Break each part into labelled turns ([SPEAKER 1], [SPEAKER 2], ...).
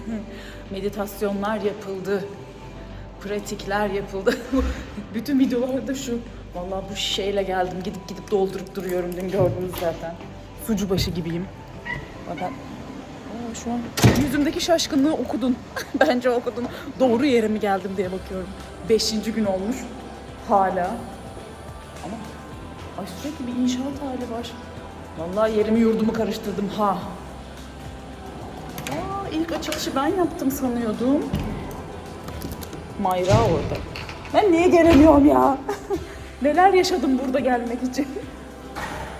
[SPEAKER 1] Meditasyonlar yapıldı. Pratikler yapıldı. Bütün videolarda şu. Vallahi bu şişeyle geldim. Gidip gidip doldurup duruyorum. Dün gördünüz zaten. Sucu başı gibiyim. Ben Aa, şu an yüzümdeki şaşkınlığı okudun. Bence okudun. Doğru yere mi geldim diye bakıyorum. Beşinci gün olmuş. Hala. Ama ay sürekli bir inşaat hali var. Vallahi yerimi yurdumu karıştırdım ha. İlk açılışı ben yaptım sanıyordum. Mayra orada. Ben niye gelemiyorum ya? Neler yaşadım burada gelmek için.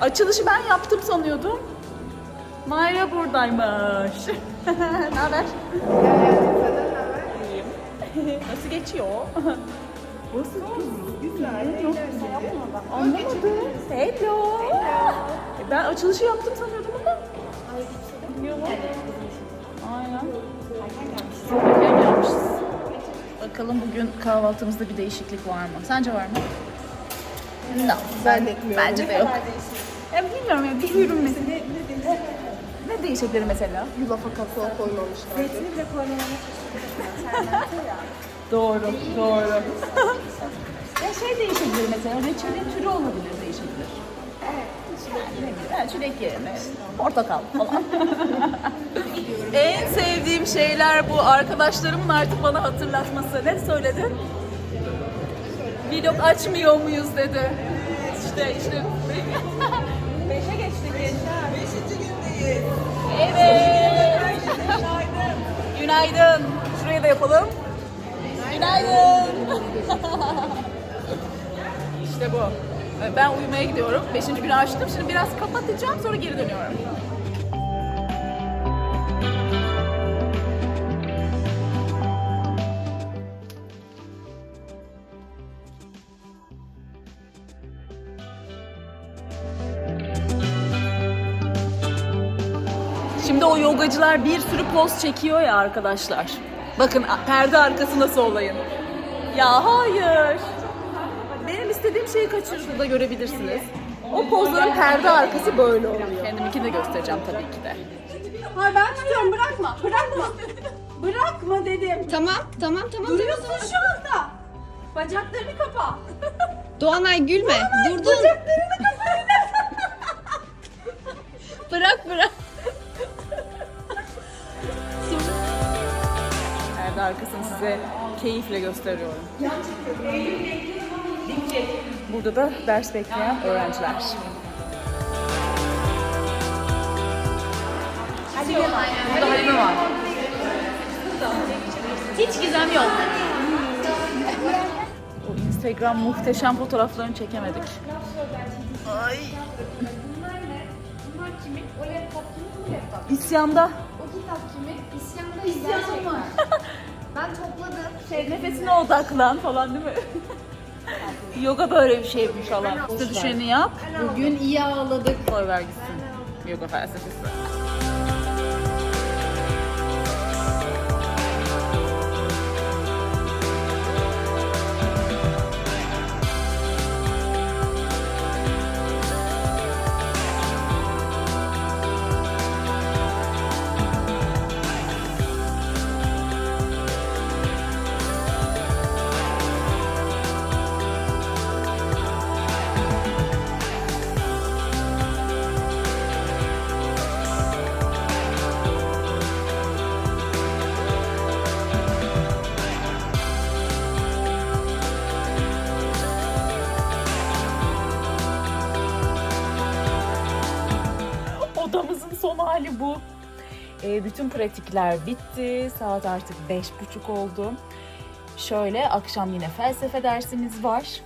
[SPEAKER 1] Açılışı ben yaptım sanıyordum. Mayra buradaymış. ne haber? Nasıl geçiyor? Nasıl güzel. Yok Anlamadım. Hello. E, Ben açılışı yaptım sanıyordum ama. Yok. Aynen. Erken gelmişiz. Bakalım bugün kahvaltımızda bir değişiklik var mı? Sence var mı? No.
[SPEAKER 2] Zannetmiyorum.
[SPEAKER 1] Bence de yok. Ya bilmiyorum ya bir ürün mesela. Ne değişikleri mesela?
[SPEAKER 2] Yulafa kakao koymamışlar.
[SPEAKER 3] Zeytini bile koymalarına
[SPEAKER 1] Doğru, doğru. ya şey değişebilir mesela, reçelin türü olabilir değişebilir. Evet. Çilek yerine portakal falan. en sevdiğim şeyler bu. Arkadaşlarımın artık bana hatırlatması. Ne söyledin? Vlog açmıyor muyuz dedi. İşte işte. Beşe geçtik. Beşinci gündeyiz. Evet. Günaydın. Şuraya da yapalım. Günaydın. işte bu. Ben uyumaya gidiyorum. Beşinci günü açtım. Şimdi biraz kapatacağım sonra geri dönüyorum. Yogacılar bir sürü poz çekiyor ya arkadaşlar. Bakın perde arkası nasıl olayın. Ya hayır. Benim istediğim şeyi kaçırdığında da görebilirsiniz. O pozların perde arkası böyle oluyor. Kendiminkini de göstereceğim tabii ki de.
[SPEAKER 3] Hayır ben tutuyorum bırakma. Bırakma. bırakma dedim.
[SPEAKER 2] Tamam, tamam, tamam.
[SPEAKER 3] Duruyorsun şu anda. Bacaklarını kapa.
[SPEAKER 2] Doğanay gülme. Durdun.
[SPEAKER 3] Bacaklarını kapa.
[SPEAKER 2] Bırak bırak.
[SPEAKER 1] Arkasını size keyifle gösteriyorum. Burada da ders bekleyen öğrenciler. Burada Halime var. Hiç gizem yok. O Instagram muhteşem fotoğraflarını çekemedik. Ay. İsyanda.
[SPEAKER 4] O kitap kimin? İsyanda İsyanım var. ben topladım.
[SPEAKER 1] Şey nefesine odaklan falan değil mi? Yoga böyle bir şeymiş falan. İşte düşeni yap.
[SPEAKER 2] Bugün iyi ağladık.
[SPEAKER 1] Koy ver gitsin. Yoga felsefesi. Bu. Ee, bütün pratikler bitti. Saat artık beş buçuk oldu. Şöyle akşam yine felsefe dersimiz var.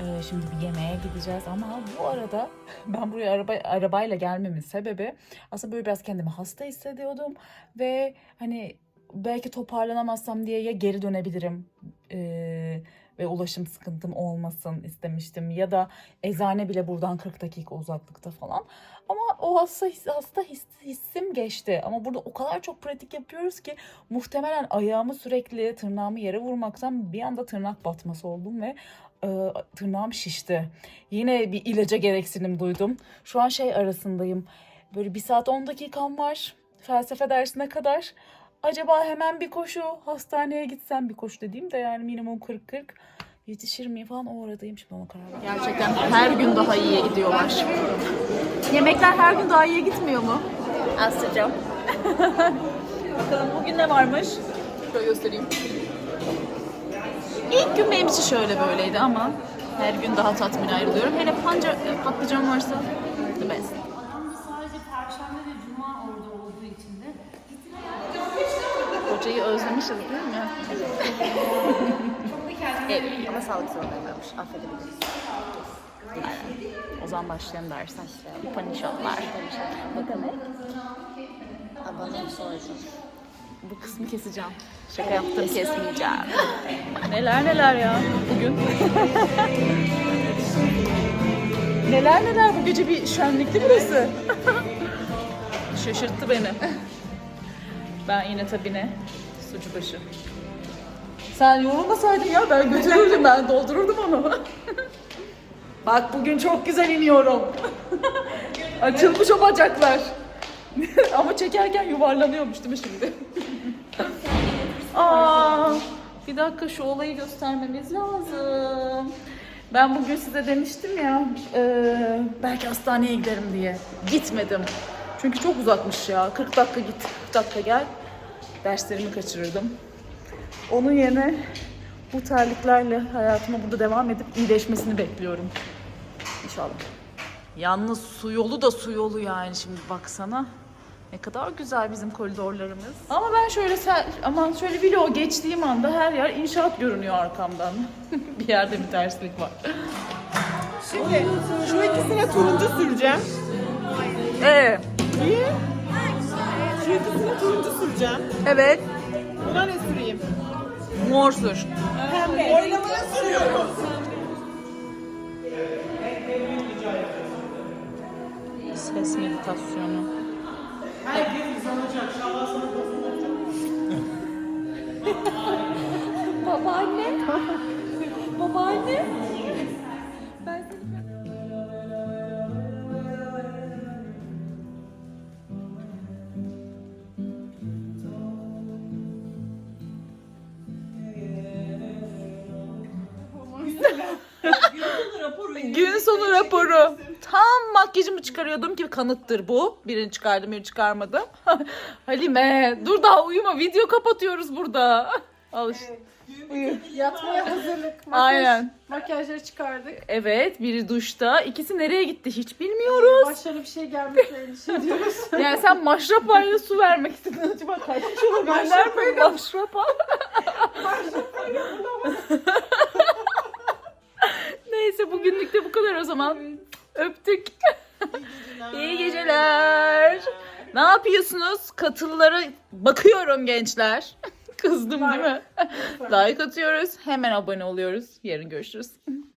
[SPEAKER 1] Ee, şimdi bir yemeğe gideceğiz ama bu arada ben buraya araba, arabayla gelmemin sebebi aslında böyle biraz kendimi hasta hissediyordum ve hani belki toparlanamazsam diye ya geri dönebilirim ee, ve ulaşım sıkıntım olmasın istemiştim ya da eczane bile buradan 40 dakika uzaklıkta falan. Ama o hasta, hasta his- hissim geçti. Ama burada o kadar çok pratik yapıyoruz ki muhtemelen ayağımı sürekli tırnağımı yere vurmaktan bir anda tırnak batması oldum ve e, tırnağım şişti. Yine bir ilaca gereksinim duydum. Şu an şey arasındayım. Böyle bir saat 10 dakikam var. felsefe dersine kadar. Acaba hemen bir koşu hastaneye gitsem bir koşu dediğim de yani minimum 40-40 yetişir miyim falan o aradayım şimdi ona karar ver. Gerçekten her gün daha iyiye gidiyorlar. Yemekler her gün daha iyiye gitmiyor mu? Aslıcığım. Bakalım bugün ne varmış? Şöyle göstereyim. İlk gün benim için şöyle böyleydi ama her gün daha tatmin ayrılıyorum. Hele panca patlıcan varsa the best.
[SPEAKER 4] Sadece perşembe ve cuma orada olduğu için de
[SPEAKER 1] Özlemişiz değil mi? evet, ama sağlık sorunlarıymış. Affedebiliriz. Aynen. O zaman başlayalım dersen. Upanishadlar. Ne demek?
[SPEAKER 2] Abone soracağım.
[SPEAKER 1] Bu kısmı keseceğim. Şaka yaptım kesmeyeceğim. neler neler ya bugün. neler neler bu gece bir şenlikti burası. Şaşırttı beni. Ben yine tabii ne? Sucubaşı. Sen yorulmasaydın ya ben götürürdüm ben doldururdum onu. Bak bugün çok güzel iniyorum. Açılmış o bacaklar. Ama çekerken yuvarlanıyormuş değil mi şimdi? Aa, bir dakika şu olayı göstermemiz lazım. Ben bugün size demiştim ya, e, belki hastaneye giderim diye. Gitmedim. Çünkü çok uzakmış ya. 40 dakika git, 40 dakika gel. Derslerimi kaçırırdım. Onun yerine bu terliklerle hayatıma burada devam edip iyileşmesini bekliyorum. İnşallah. Yalnız su yolu da su yolu yani şimdi baksana. Ne kadar güzel bizim koridorlarımız. Ama ben şöyle sen, aman şöyle vlog geçtiğim anda her yer inşaat görünüyor arkamdan. bir yerde bir terslik var.
[SPEAKER 3] Şimdi şu ikisine turuncu süreceğim.
[SPEAKER 1] Ee,
[SPEAKER 3] Niye? Turuncu süreceğim.
[SPEAKER 1] evet.
[SPEAKER 3] Buna ne süreyim?
[SPEAKER 1] Mor sür.
[SPEAKER 3] Pembe. Oylamaya sürüyorum.
[SPEAKER 1] Ses meditasyonu.
[SPEAKER 3] Babaanne. Babaanne.
[SPEAKER 1] Gün sonu raporu. Tam makyajımı çıkarıyordum ki kanıttır bu. Birini çıkardım, birini çıkarmadım. Halime, dur daha uyuma. Video kapatıyoruz burada. Al işte. Uyu.
[SPEAKER 3] Yatmaya hazırlık. Makyaj,
[SPEAKER 1] Aynen.
[SPEAKER 3] Makyajları çıkardık.
[SPEAKER 1] Evet, biri duşta. İkisi nereye gitti hiç bilmiyoruz.
[SPEAKER 3] Başlarına bir şey gelmesine endişe ediyoruz.
[SPEAKER 1] Yani sen maşrapayla su vermek istedin. Acaba kaçmış olabilirler mi? Maşrapa. Neyse bugünlük de bu kadar o zaman. Öptük. İyi geceler. Ne yapıyorsunuz? Katıllara bakıyorum gençler. Kızdım değil mi? like atıyoruz. Hemen abone oluyoruz. Yarın görüşürüz.